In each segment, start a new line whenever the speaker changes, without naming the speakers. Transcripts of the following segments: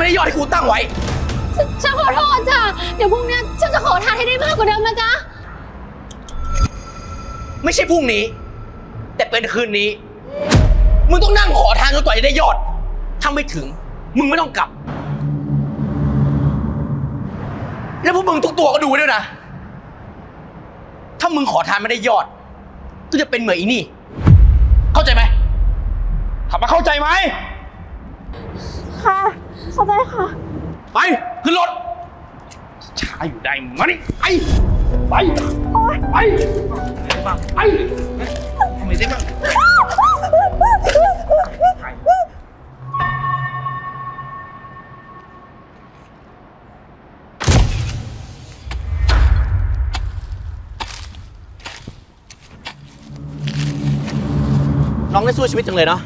ไม่ได้ยอดที่กูตั้งไว้
ฉันฉันขอโทษจ้ะ เดี๋ยวพรุ่งนี้ฉันจะขอทานให้ได้มากกว่าเดิมนะจ๊ะ
ไม่ใช่พรุ่งนี้ แต่เป็นคืนนี้ มึงต้องนั่งขอทานจนกว่าจะได้ยอด ถ้าไม่ถึง มึงไม่ต้องกลับ แล้วพวกมึงทุกตัวก็ดูไว้ด้วยนะ ถ้ามึงขอทานไม่ได้ยอด ก็จะเป็นเหมือนอีนี่ เข้าใจไหมถามมาเข้าใจไหม
ค่ะ เข้าใจค่ะ
ไป ขึ้นรถช้าอยู่ได้มานี่ไปไปไปไปไปทำไมได้บ้างน้องได้สู้ชีวิตจังเลยเนาะ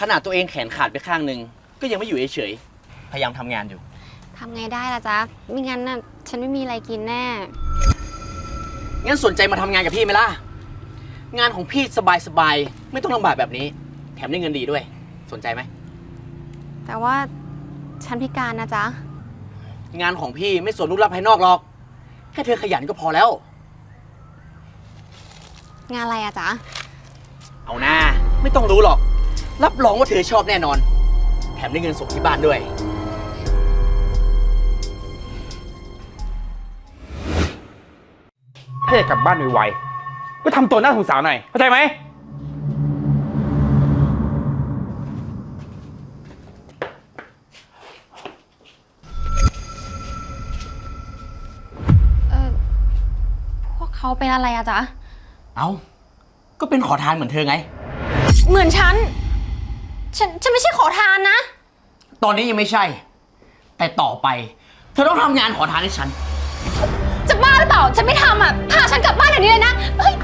ขนาดตัวเองแขนขาดไปข้างหนึ่ง ก็ยังไม่อยู่เฉยๆพยายามทำงานอยู่
ทำไงได้ล่ะจ๊ะไม่งั้นน่ะฉันไม่มีอะไรกินแน่
งั้นสนใจมาทำงานกับพี่ไหมล่ะ งานของพี่สบายๆ ไม่ต้องลำบากแบบนี้ แถมได้เงินดีด้วย สนใจไหม
แต่ว่าฉันพิการนะจ๊ะ
งานของพี่ไม่สนรูปลักษณ์ภายนอกหรอก แค่เธอขยันก็พอแล้ว
งานอะไรอะจ๊ะ
เอาหน้า ไม่ต้องรู้หรอก รับรองว่าเธอชอบแน่นอน แถมได้เงินส่งที่บ้านด้วย
ถ้าอยากกลับบ้านไวๆ ก็ทำตัวน่าสงสารหน่อย เข้าใจไหม
เออพวกเขาเป็นอะไรอะจ๊ะ
เอาก็เป็นขอทานเหมือนเธอไง
เหมือนฉัน ฉันฉันไม่ใช่ขอทานนะ
ตอนนี้ยังไม่ใช่ แต่ต่อไป เธอต้องทำงานขอทานให้ฉัน
จะบ้าหรือเปล่า ฉันไม่ทำอะพาฉันกลับบ้านเดี๋ยวนี้เลยนะ เฮ้ย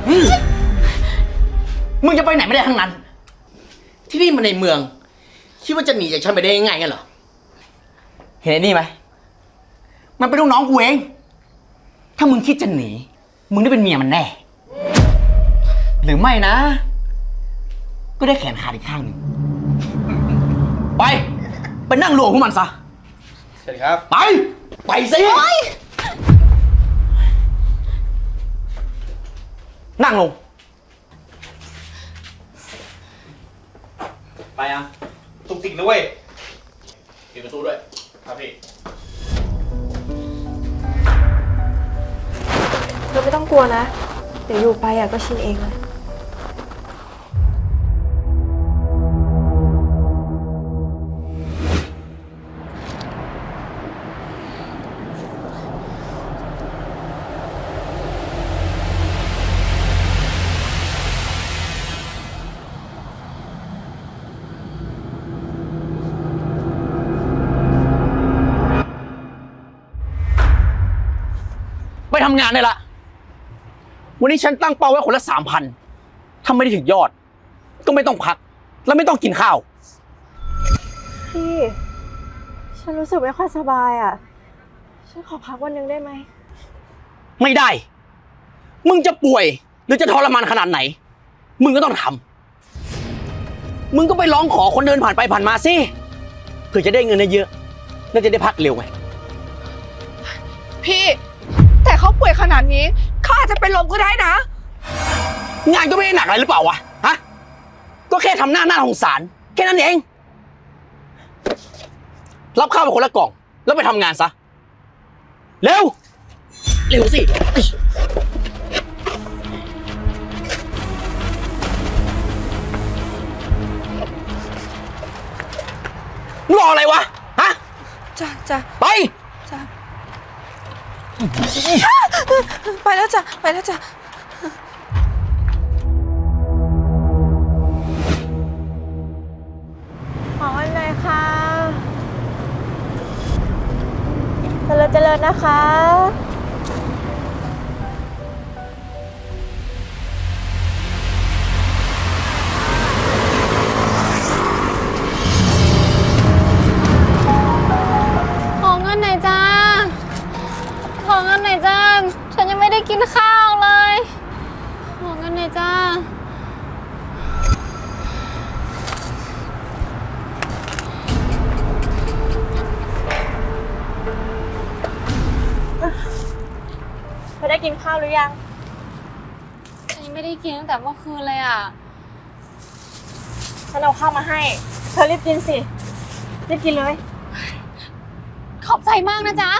มึงจะไปไหนไม่ได้ทั้งนั้น ที่นี่มันในเมือง คิดว่าจะหนีจากฉันไปได้ยังไงกันเหรอ เห็นไอ้นี่ไหม มันเป็นลูกน้องกูเอง ถ้ามึงคิดจะหนี มึงได้เป็นเมียมันแน่ หรือไม่นะ ก็ได้แขนขาดอีกข้างหนึ่ง ไป ไปนั่งรวมพวกมันซะ
สวัสดีครับ
ไป ไปสิ นั่งลง ไปอะ
ตุกติกนะเว้ย
ปิดประตูด้วย
ครับพี่
เธอไม่ต้องกลัวนะ เดี๋ยวอยู่ไปอะก็ชินเองแหละ
ไปทำงานได้ละ วันนี้ฉันตั้งเป้าไว้คนละสามพันถ้าไม่ได้ถึงยอด ก็ไม่ต้องพัก แล้วไม่ต้องกินข้าว
พี่ ฉันรู้สึกไม่ค่อยสบายอะ ฉันขอพักวันหนึงได้ไหม
ไม่ได้ มึงจะป่วย หรือจะทรมานขนาดไหน มึงก็ต้องทำ มึงก็ไปร้องขอคนเดินผ่านไปผ่านมาสิเพื่อจะได้เงินเยอะๆแล้วจะได้พักเร็วไง
เขาป่วยขนาดนี้เขาอาจจะเป็นลมก็ได้นะ
งานก็ไม่ได้หนักอะไรหรือเปล่าวะฮะก็แค่ทำหน้าหน้าสงสารแค่นั้นเอง รับข้าวไปคนละกล่อง แล้วไปทำงานซะ เร็ว เร็วสิ รออะไรวะ ฮะ
จ้ะจ้ะ
ไป
จ้ะ ไปแล้วจ้ะ ไปแล้วจ้ะ
ขอวันเลยค่ะเจริญเจริญนะคะ
ได้กินข้าวห
รือยัง
ฉันยังไม่ได้กินตั้งแต่เมื่อคืนเลยอะ
ฉันเอาข้าวมาให้ เธอรีบกินสิ รีบกินเลย
ขอบใจมากนะจ๊ะ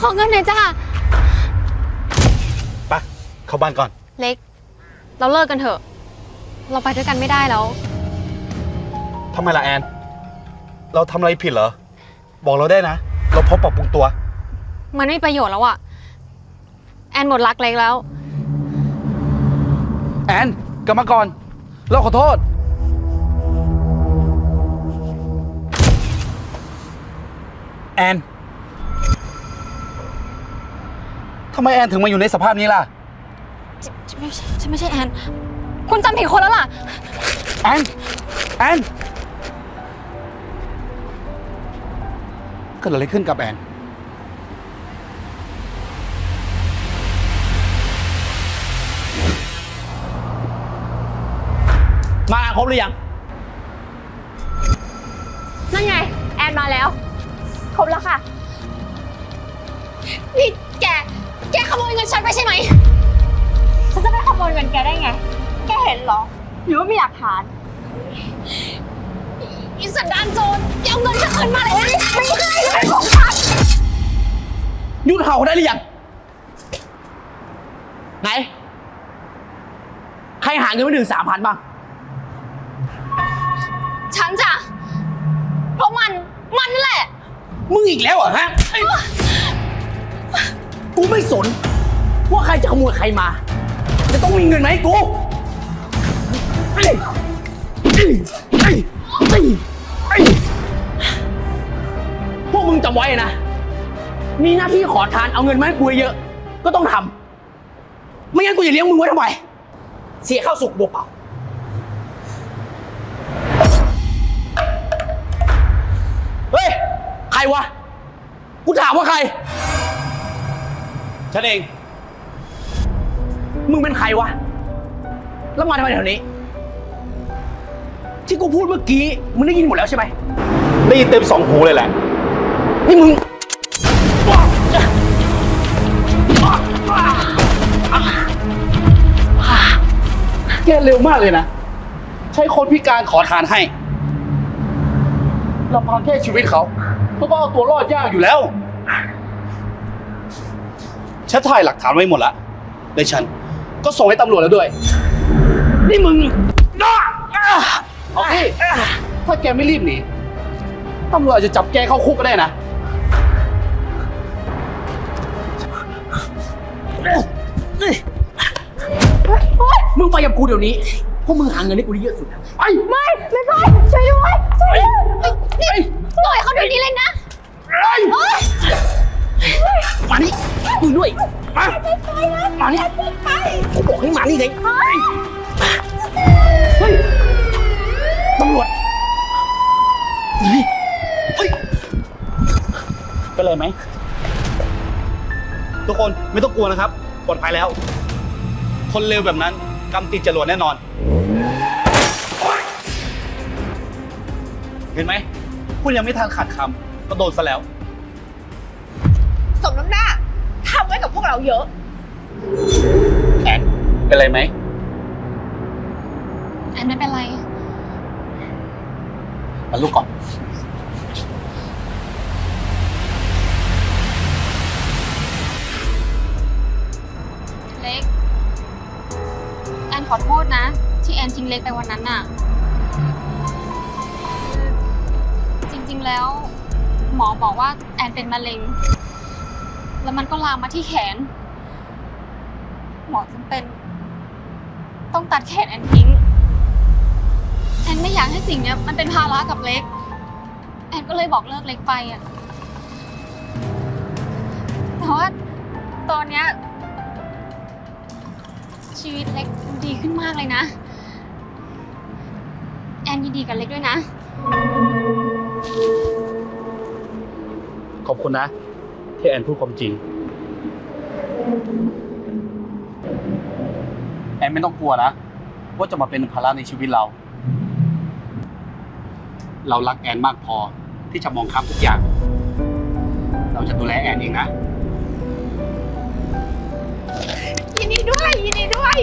ขอเงินหน่อยจ้า
ไปเข้าบ้านก่อน
เล็ก เราเลิกกันเถอะ เราไปด้วยกันไม่ได้แล้ว
ทำไมล่ะแอน เราทำอะไรผิดเหรอ บอกเราได้นะ เราพร้อมปรับปรุงตัว
มันไม่มีประโยชน์แล้วอะแอนหมดรักเล็กแล้ว
แอนกลับมาก่อน เราขอโทษ
แอน ทำไมแอนถึงมาอยู่ในสภาพนี้ล่ะ
ฉันไม่ใช่ฉันไม่ใช่แอน คุณจำผิดคนแล้วล่ะ
แอน แอน เกิดอะไรขึ้นกับแอน
มาครบหรือยัง
นั่นไง แอนมาแล้ว
ครบแล้วค่ะ
นี่แก แกขโมยเงินฉันไปใช่ไหม
ฉันจะไม่ขโมยเงินแกได้ไง แกเห็นเหรอ หรือว่ามีหลักฐาน
อิสันดานโจรแกเอาเงินฉันคืนมาเลยนะไม่ให้เลยของฉัน
หยุดเห่าได้หรือยัง ไหน ใครหาเงินไม่ถึงสามพันบ้าง
ฉันจ้ะ เพราะมัน มันนั่นแหละ
มึงอีกแล้วเหรอฮะไอ้ กูไม่สน ว่าใครจะขโมยใครมา จะต้องมีเงินมาให้กูไอ้ไอ้ไอ้ไอ้ไอ้พวกมึงจำไว้นะ มีหน้าที่ขอทานเอาเงินมาให้กูเยอะ ก็ต้องทำ ไม่งั้นกูจะเลี้ยงมึงไว้ทำไม เสียข้าวสุกบวกเปล่าเฮ้ย ใครวะ กูถามว่าใคร
ฉันเอง
มึงเป็นใครวะ แล้วมาทำไมแถวนี้ ที่กูพูดเมื่อกี้ มึงได้ยินหมดแล้วใช่ไหม
ได้ยินเต็มสองหูเลยแหละ
นี่มึง
แกเร็วมากเลยนะ ใช้คนพิการขอทานให้ลำพังแค่ชีวิตเขาเขาก็เอาตัวรอดยากอยู่แล้ว ฉันถ่ายหลักฐานไว้หมดละและฉันก็ส่งให้ตำรวจแล้วด้วย
นี่มึง
เอาสิถ้าแกไม่รีบหนีตำรวจอาจจะจับแกเข้าคุกก็ได้นะ
มึงไปกับกูเดี๋ยวนี้ พวกมึงหาเงินให้กูได้เยอะสุดนะไป
ไม่ไม่ไปช่วยด้วยช่วยด้วยนี่ปล่อยเขาเดี๋ยวนี้เลยนะ
มานี่มึงด้วยมามานี่กูบอกให้มานี่ไงเฮ้ยตำรวจเฮ้ยเฮ้ย
เป็นไรไหม ทุกคนไม่ต้องกลัวนะครับปลอดภัยแล้ว คนเร็วแบบนั้นกำติดจรวดแน่นอน เห็นไหมพูดยังไม่ทันขาดคำก็โดนซะแล้ว
เราเยอะ
แอนเป็นไรไหม
แอนไม่เป็นไร
มาลูกก่อน
เล็ก แอนขอโทษนะ ที่แอนทิ้งเล็กไปวันนั้นน่ะคือจริงๆแล้ว หมอบอกว่าแอนเป็นมะเร็ง แล้วมันก็ลามมาที่แขน หมอจำเป็น ต้องตัดแขนแอนทิ้ง แอนไม่อยากให้สิ่งเนี้ยมันเป็นภาระกับเล็ก แอนก็เลยบอกเลิกเล็กไปอะแต่ว่าตอนเนี้ยชีวิตเล็กดีขึ้นมากเลยนะ แอนยินดีกับเล็กด้วยนะ
ขอบคุณนะ ที่แอนพูดความจริง แอนไม่ต้องกลัวนะ ว่าจะมาเป็นภาระในชีวิตเรา เรารักแอนมากพอที่จะมองข้ามทุกอย่าง เราจะดูแลแอนเองนะ
ยินดีด้วย ยินดีด้วย